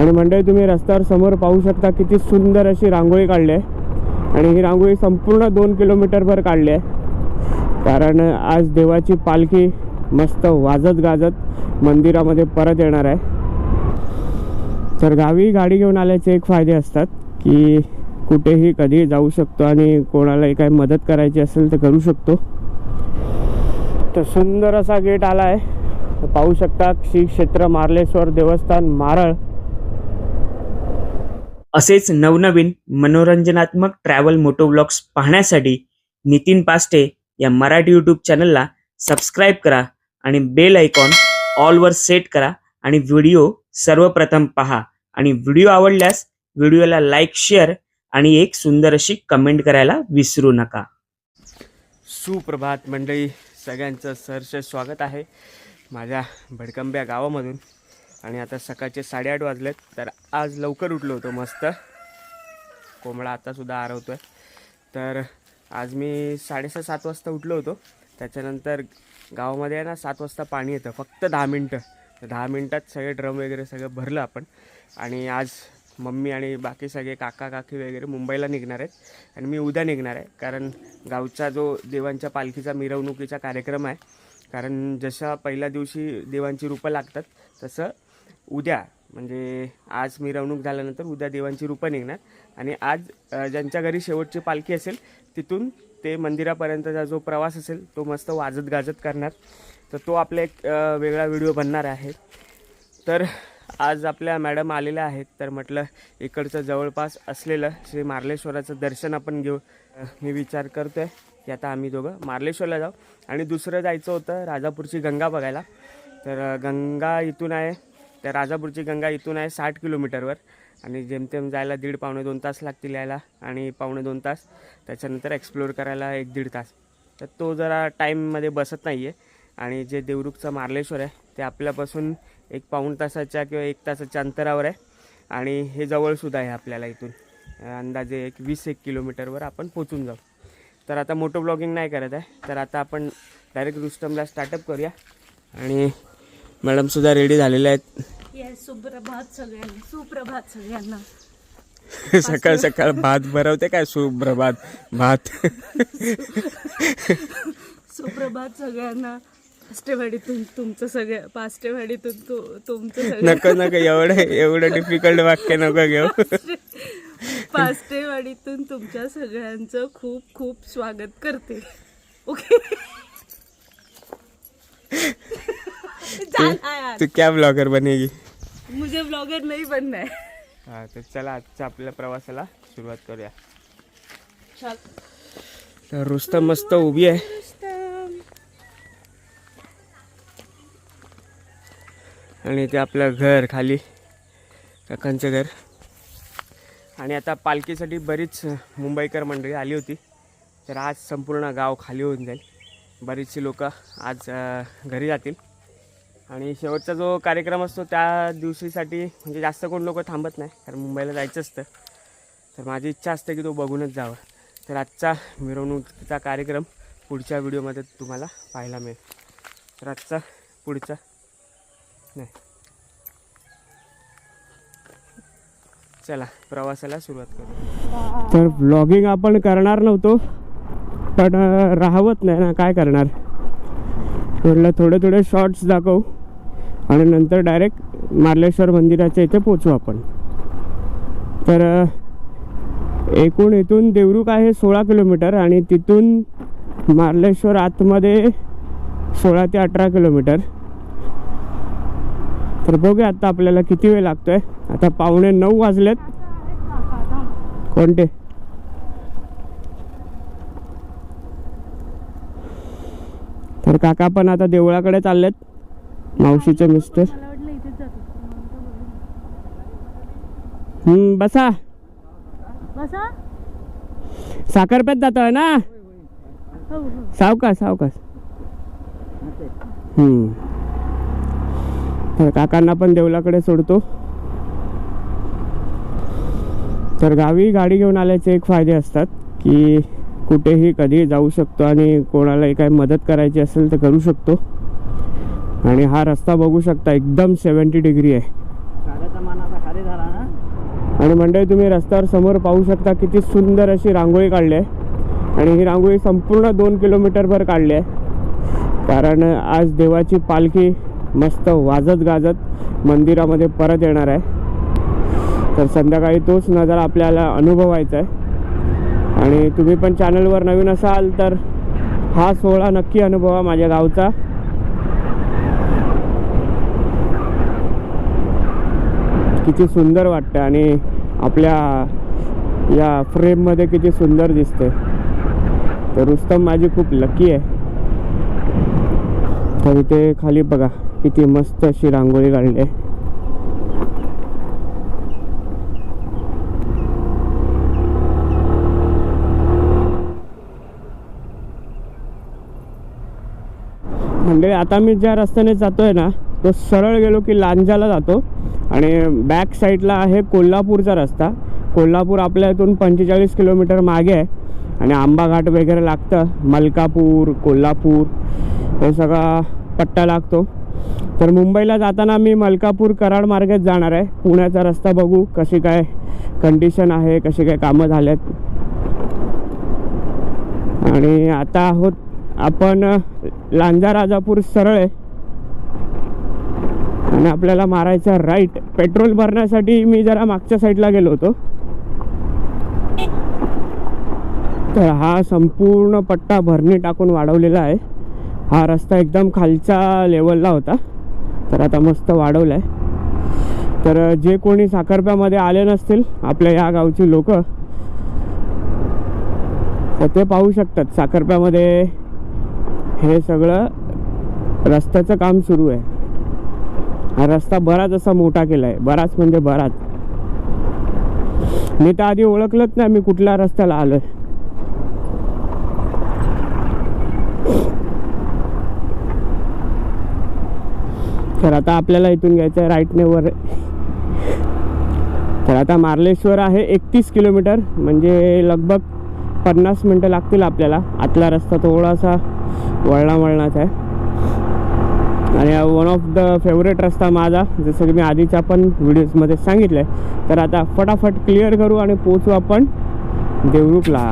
आणि मंडळी तुम्ही रस्त्यावर समोर पाहू शकता किती सुंदर अशी रांगोळी काढली आहे. आणि ही रांगोळी संपूर्ण दोन किलोमीटरभर काढली आहे. कारण आज देवाची पालखी मस्त वाजत गाजत मंदिरामध्ये परत येणार आहे. तर गावी गाडी घेऊन आल्याचे एक फायदे असतात की कुठेही कधीही जाऊ शकतो आणि कोणालाही काही मदत करायची असेल तर करू शकतो. तर सुंदर असा गेट आला आहे. पाहू शकता श्री क्षेत्र मार्लेश्वर देवस्थान मारळ. असेच नवनवीन मनोरंजनात्मक ट्रॅव्हल मोटो ब्लॉग्स पाहण्यासाठी नितीन पास्टे या मराठी यूट्यूब चॅनलला सबस्क्राईब करा आणि बेल आयकॉन ऑलवर सेट करा आणि व्हिडिओ सर्वप्रथम पहा. आणि व्हिडिओ आवडल्यास व्हिडिओला लाईक शेअर आणि एक सुंदर अशी कमेंट करायला विसरू नका. सुप्रभात मंडळी सगळ्यांचं सहर्ष स्वागत आहे माझ्या भडकंब्या गावामधून. आणि आता सकाळचे साडेआठ वाजलेत तर आज लवकर उठलो होतो मस्त. कोंबडा आतासुद्धा आरवतो आहे तर आज मी साडेसहा सात वाजता उठलो होतो. त्याच्यानंतर गावामध्ये आहे ना सात वाजता पाणी येतं फक्त दहा मिनटं. तर दहा मिनटात सगळे ड्रम वगैरे सगळं भरलं आपण. आणि आज मम्मी आणि बाकी सगळे काका काकी वगैरे मुंबईला निघणार आहेत. आणि मी उद्या निघणार आहे कारण गावचा जो देवांच्या पालखीचा मिरवणुकीचा कार्यक्रम आहे कारण जशा पहिल्या दिवशी देवांची रूपं लागतात तसं उद्या म्हणजे आज मिरवणूक झाल्यानंतर उद्या देवांची रूपं निघणार. आणि आज ज्यांच्या घरी शेवटची पालखी असेल तिथून ते मंदिरापर्यंतचा जो प्रवास असेल तो मस्त वाजत गाजत करणार. तर तो आपला एक वेगळा व्हिडिओ बनणार आहे. तर आज आपल्या मॅडम आलेल्या आहेत. तर म्हटलं इकडचं जवळपास असलेलं श्री मार्लेश्वराचं दर्शन आपण घेऊ. मी विचार करतो आहे की आता आम्ही दोघं मार्लेश्वरला जाऊ. आणि दुसरं जायचं होतं राजापूरची गंगा बघायला. तर गंगा इथून आहे तर राजापूरची गंगा इथून आहे साठ किलोमीटरवर आणि जेमतेम जायला दीड पावणे दोन तास लागतील यायला आणि पावणे दोन तास. त्याच्यानंतर एक्सप्लोअर करायला एक दीड तास. तर तो जरा टाईममध्ये बसत नाही आहे आणि जे देवरुखचं मार्लेश्वर आहे ते आपल्यापासून एक पाऊण तासाच्या किंवा एक तासाच्या अंतरावर आहे आणि हे जवळसुद्धा आहे आपल्याला इथून. अंदाजे एक वीस एक किलोमीटरवर आपण पोचून जाऊ. तर आता मोटो ब्लॉगिंग नाही करत आहे. तर आता आपण डायरेक्ट रुस्टमला स्टार्टअप करूया आणि मॅडमसुद्धा रेडी झालेल्या आहेत. येस सुप्रभात सगळ्यांना सुप्रभात सगळ्यांना. सकाळ सकाळ भात भरवते काय? सुप्रभात भात. सुप्रभात सगळ्यांना. पास्टेवाडीतून तुमचं सगळं पास्टेवाडीतून तु तुमचं नको नको एवढं एवढं डिफिकल्ट वाक्य नको घेऊ. पास्टेवाडीतून तुमच्या सगळ्यांचं खूप खूप स्वागत करते. ओके यार तू क्या ब्लॉगर बनेगी? मुझे ब्लॉगर नहीं बनना है। हा तर चला आजच्या आपल्या प्रवासाला सुरुवात करूया. चल. तर रुस्तम मस्त उभी आहे. आणि ते आपलं घर खाली काकांचं घर. आणि आता पालखीसाठी बरीच मुंबईकर मंडळी आली होती. तर आज संपूर्ण गाव खाली होऊन जाईल. बरीचशी लोक आज घरी जातील. आणि शेवटचा जो कार्यक्रम असतो त्या दिवशीसाठी म्हणजे जास्त कोण लोक थांबत नाही कारण मुंबईला जायचं असतं. तर माझी इच्छा असते की तो बघूनच जावं. तर आजचा मिरवणुकीचा कार्यक्रम पुढच्या व्हिडिओमध्ये तुम्हाला पाहायला मिळेल. तर आजचा पुढचा नाही. चला प्रवासाला सुरुवात करू. तर ब्लॉगिंग आपण करणार नव्हतो पण राहवत नाही ना काय करणार? म्हटलं थोडे थोडे शॉर्ट्स दाखवू. आणि नंतर डायरेक्ट मार्लेश्वर मंदिराच्या इथे पोचू आपण. तर एकूण इथून देवरुख आहे सोळा किलोमीटर आणि तिथून मार्लेश्वर आतमध्ये सोळा ते अठरा किलोमीटर. तर बघूया आता आपल्याला किती वेळ लागतोय. आता पावणे नऊ वाजलेत. कोणते? तर काका पण आता देवळाकडे चाललेत. मावशीचे मिस्टर. हम्म, बसा. बसा? साखरपेत जातोय ना? हो हो. सावकाश सावकाश. हम्म. तर काकांना पण देवलाकडे सोडतो. तर गावी गाडी घेऊन आल्याचे एक फायदे असतात की कुठेही कधीही जाऊ शकतो आणि कोणालाही काही मदत करायची असेल तर करू शकतो. आणि हा रस्ता बघू शकता एकदम सेवन्टी डिग्री आहे. आणि मंडळी तुम्ही रस्त्यावर समोर पाहू शकता किती सुंदर अशी रांगोळी काढली आहे. आणि ही रांगोळी संपूर्ण दोन किलोमीटरभर काढली आहे. कारण आज देवाची पालखी मस्त वाजत गाजत मंदिरामध्ये परत येणार आहे. तर संध्याकाळी तोच नजारा आपल्याला अनुभवायचा आहे. आणि तुम्ही पण चॅनलवर नवीन असाल तर हा सोहळा नक्की अनुभवा माझ्या गावचा. किती सुंदर वाटतं आणि आपल्या या फ्रेममध्ये किती सुंदर दिसते तर रुस्तम माझी खूप लकी आहे. तर इथे खाली बघा किती मस्त अशी रांगोळी काढली आहे. म्हणजे आता मी ज्या रस्त्याने जातोय ना तो सरळ गेलो की लांजाला जातो. आणि बॅक साईडला आहे कोल्हापूरचा रस्ता. कोल्हापूर आपल्या इथून पंचेचाळीस किलोमीटर मागे आहे. आणि आंबा घाट वगैरे लागतं. मलकापूर कोल्हापूर हे सगळा पट्टा लागतो. तर मुंबईला जाताना मी मलकापूर कराड मार्गेच जाणार आहे. पुण्याचा रस्ता बघू कशी काय कंडिशन आहे कशी काय कामं झाल्यात आणि आता आहोत आपण लांजा राजापूर सरळ आहे. आणि आपल्याला मारायचा राईट पेट्रोल भरण्यासाठी मी जरा मागच्या साईडला गेलो होतो. तर हा संपूर्ण पट्टा भरणी टाकून वाढवलेला आहे. हा रस्ता एकदम खालच्या लेवलला होता. तर आता मस्त वाढवला आहे तर जे कोणी साखरप्यामध्ये आले नसतील आपल्या या गावची लोक तर ते पाहू शकतात साखरप्यामध्ये हे सगळं रस्त्याचं काम सुरू आहे. हा रस्ता बराच असा मोठा केला आहे बराच म्हणजे बराच. मी तर आधी ओळखलंच नाही मी कुठल्या रस्त्याला आलोय. तर आता आपल्याला इथून घ्यायचं आहे राईटने वर. तर आता मार्लेश्वर आहे एकतीस किलोमीटर म्हणजे लगभग पन्नास मिनटं लागतील आपल्याला. आतला रस्ता थोडासा वळणा वळणाचा आहे. आणि वन ऑफ द फेवरेट रस्ता माझा जसं की मी आधीच्या पण व्हिडिओजमध्ये सांगितलं आहे तर आता फटाफट क्लिअर करू आणि पोचू आपण देवरुखला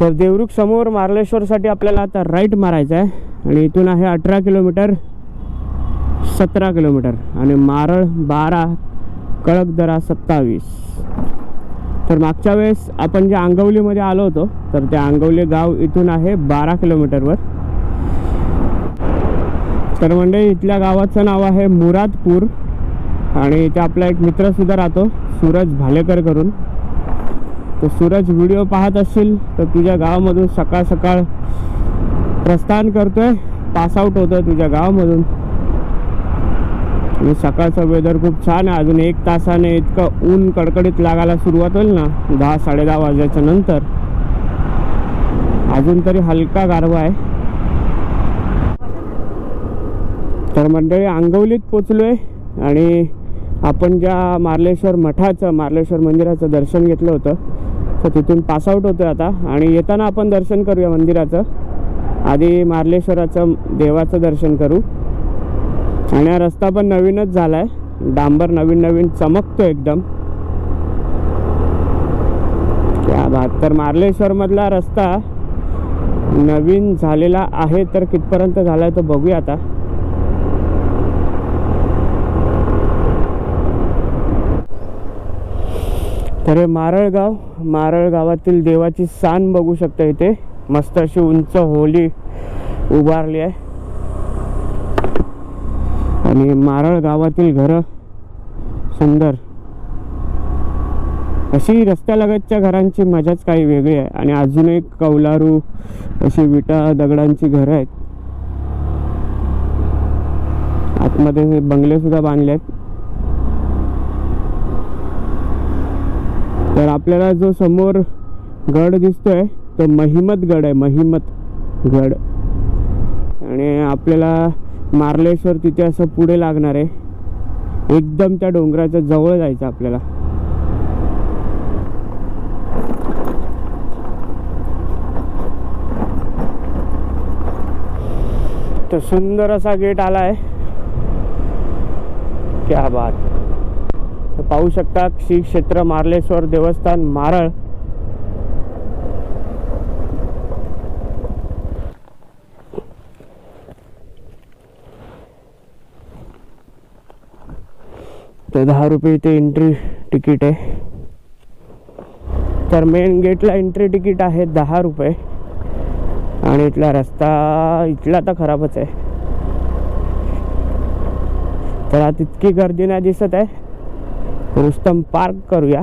तर देवरुख समोर मार्लेश्वरसाठी आपल्याला आता राईट मारायचं आहे. आणि इथून आहे अठरा किलोमीटर सतरा किलोमीटर. आणि मारळ बारा कळकदरा सत्तावीस. तर मागच्या वेळेस आपण जे आंगवलीमध्ये आलो होतो तर ते आंगवली गाव इथून आहे बारा किलोमीटरवर. तर म्हणजे इथल्या गावाचं नाव आहे मुरादपूर. आणि इथे आपला एक मित्रसुद्धा राहतो सूरज भालेकर करून तर सूरज व्हिडिओ पाहत असशील तर तुझ्या गावामधून सकाळ सकाळ प्रस्थान करतोय. पास आउट होतोय तुझ्या गावामधून. आणि सकाळचं वेदर खूप छान आहे. अजून एक तासाने इतकं ऊन कडकडीत लागायला सुरुवात होईल ना दहा साडेदहा वाजल्याच्या नंतर. अजून तरी हलका गारवा आहे. तर मंडळी आंगवलीत पोचलोय आणि आपण ज्या मार्लेश्वर मठाचं मार्लेश्वर मंदिराचं दर्शन घेतलं होतं तर तिथून पासआउट होतोय आता. आणि येताना आपण दर्शन करूया मंदिराचं. आधी मार्लेश्वराचं देवाचं दर्शन करू. आणि हा रस्ता पण नवीनच झाला आहे डांबर नवीन नवीन चमकतो एकदम. क्या बात तर मार्लेश्वरमधला रस्ता नवीन झालेला आहे तर कितपर्यंत झाला आहे तो बघूया आता. तर हे मारळगाव मारळगावातील देवाची सान बघू शकता इथे. मस्त अशी उंच होली उभारली आहे. आणि मारळ गावातील घरं सुंदर. अशी रस्त्यालगतच्या घरांची मजाच काही वेगळी आहे. आणि अजून एक कौलारू अशी विटा दगडांची घरं आहेत. आतमध्ये बंगले सुद्धा बांधले आहेत. तर आपल्याला जो समोर गड दिसतोय तो महिमत गड आहे महिमत गड. आणि आपल्याला मार्लेश्वर तिथे असं पुढे लागणार आहे. एकदम त्या डोंगराच्या जवळ जायचं आपल्याला. तर सुंदर असा गेट आला आहे क्या बात. पाहू शकता श्री क्षेत्र मार्लेश्वर देवस्थान मारळ. तर दहा रुपये इथे एंट्री तिकीट आहे. तर मेन गेटला एंट्री तिकीट आहे दहा रुपये. आणि इथला रस्ता इथला तर खराबच आहे. तर तितकी गर्दी नाही दिसत आहे. रुस्तम पार्क करूया.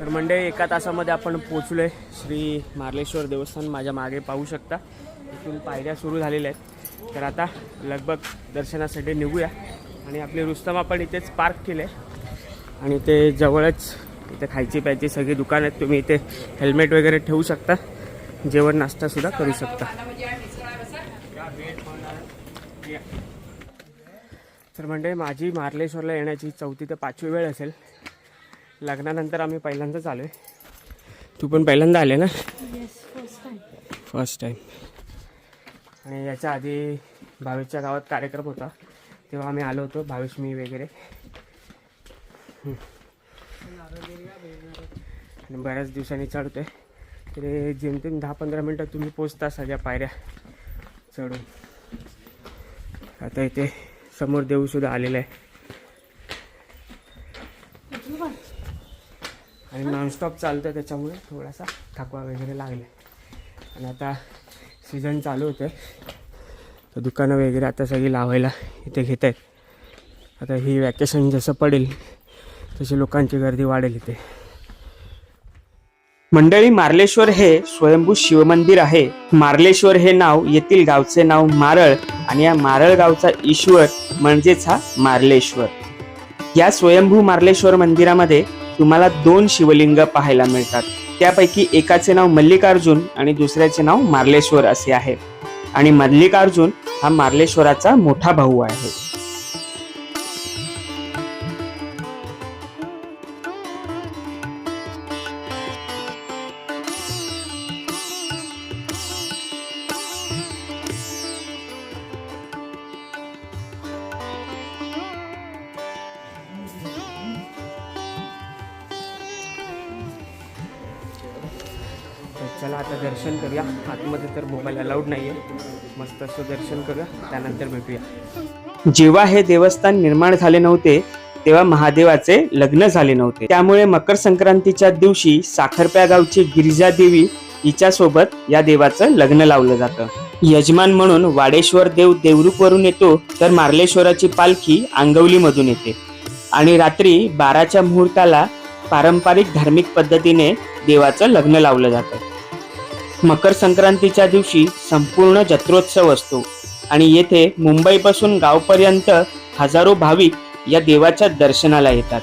तर म्हणजे एका तासामध्ये आपण पोचलोय श्री मार्लेश्वर देवस्थान. माझ्या मागे पाहू शकता इथून पायऱ्या सुरू झालेल्या आहेत. तर आता लगभग दर्शनासाठी निघूया. आणि आपले रुस्तम आपण इथेच पार्क केले आणि ते जवळच इथे खायची प्यायची सगळी दुकान आहेत. तुम्ही इथे हेल्मेट वगैरे ठेवू शकता. जेवण नाश्तासुद्धा करू शकता. तर म्हणजे माझी मार्लेश्वरला येण्याची चौथी ते पाचवी वेळ असेल. लग्नानंतर आम्ही पहिल्यांदाच आलो आहे तू पण पहिल्यांदा आले ना? Yes first time first time आणि याच्या आधी भावेशच्या गावात कार्यक्रम होता. तेव्हा आम्ही आलो होतो भावेश मी वगैरे. आणि बऱ्याच दिवसांनी चढतोय तरी जेमतेम दहा पंधरा मिनटात तुम्ही पोचता सगळ्या पायऱ्या चढून. आता इथे समोर देऊसुद्धा आलेलं आहे. आणि नॉनस्टॉप चालतं त्याच्यामुळे थोडासा थकवा वगैरे लागला आणि आता सीझन चालू होतं तर दुकानं वगैरे आता सगळी लावायला इथे घेत आहेत. आता ही वॅकेशन जसं पडेल तशी लोकांची गर्दी वाढेल इथे. मंडळी मार्लेश्वर हे स्वयंभू शिवमंदिर आहे. मार्लेश्वर हे नाव येथील गावचे नाव मारळ आणि या मारळ गावचा ईश्वर म्हणजेच हा मार्लेश्वर. या स्वयंभू मार्लेश्वर मंदिरामध्ये तुम्हाला दोन शिवलिंग पाहायला मिळतात. त्यापैकी एकाचे नाव मल्लिकार्जुन आणि दुसऱ्याचे नाव मार्लेश्वर असे आहे. आणि मल्लिकार्जुन हा मार्लेश्वराचा मोठा भाऊ आहे. चला आता दर्शन करूया. आतमध्ये तर मोबाईल अलाउड नाही आहे मस्त असं दर्शन करूया. त्यानंतर भेटूया. जेव्हा हे देवस्थान निर्माण झाले नव्हते तेव्हा महादेवाचे लग्न झाले नव्हते. त्यामुळे मकर संक्रांतीच्या दिवशी साखरप्या गावची गिरिजा देवी हिच्या सोबत या देवाचं लग्न लावलं जातं. यजमान म्हणून वाडेश्वर देव देवरूपवरून येतो तर मार्लेश्वराची पालखी आंगवली मधून येते. आणि रात्री बाराच्या मुहूर्ताला पारंपरिक धार्मिक पद्धतीने देवाचं लग्न लावलं जातं. मकर संक्रांतीच्या दिवशी संपूर्ण जत्रोत्सव असतो. आणि येथे मुंबईपासून गावपर्यंत हजारो भाविक या देवाच्या दर्शनाला येतात.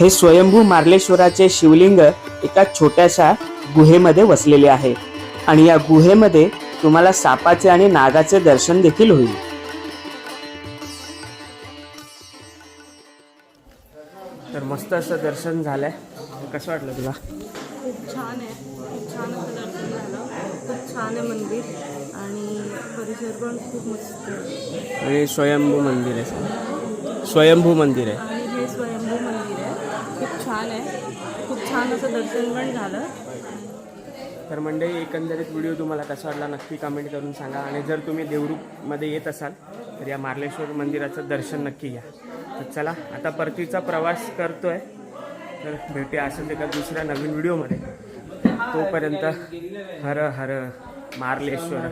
हे स्वयंभू मार्लेश्वराचे शिवलिंग एका छोट्याशा गुहेमध्ये वसलेले आहे. आणि या गुहेमध्ये तुम्हाला सापाचे आणि नागाचे दर्शन देखील होईल. तर मस्त असं दर्शन झालंय. कसं वाटलं तुला? खूप छान आहे. खूप छान असं दर्शन झालं खूप छान आहे मंदिर आणि परिसर पण खूप मस्त आहे. आणि स्वयंभू मंदिर आहे. स्वयंभू मंदिर आहे. आणि हे स्वयंभू मंदिर आहे. खूप छान आहे. खूप छान असं दर्शन पण झालं. तर मंडळी एकंदरीत व्हिडिओ तुम्हाला कसा वाटला नक्की कमेंट करून सांगा. आणि जर तुम्ही देवरूपमध्ये येत असाल तर या मार्लेश्वर मंदिराचं दर्शन नक्की घ्या. तर चला आता परतीचा प्रवास करतोय. तर भेटूया असंच एका दुसऱ्या नवीन व्हिडिओमध्ये. तोपर्यंत हर हर मार्लेश्वर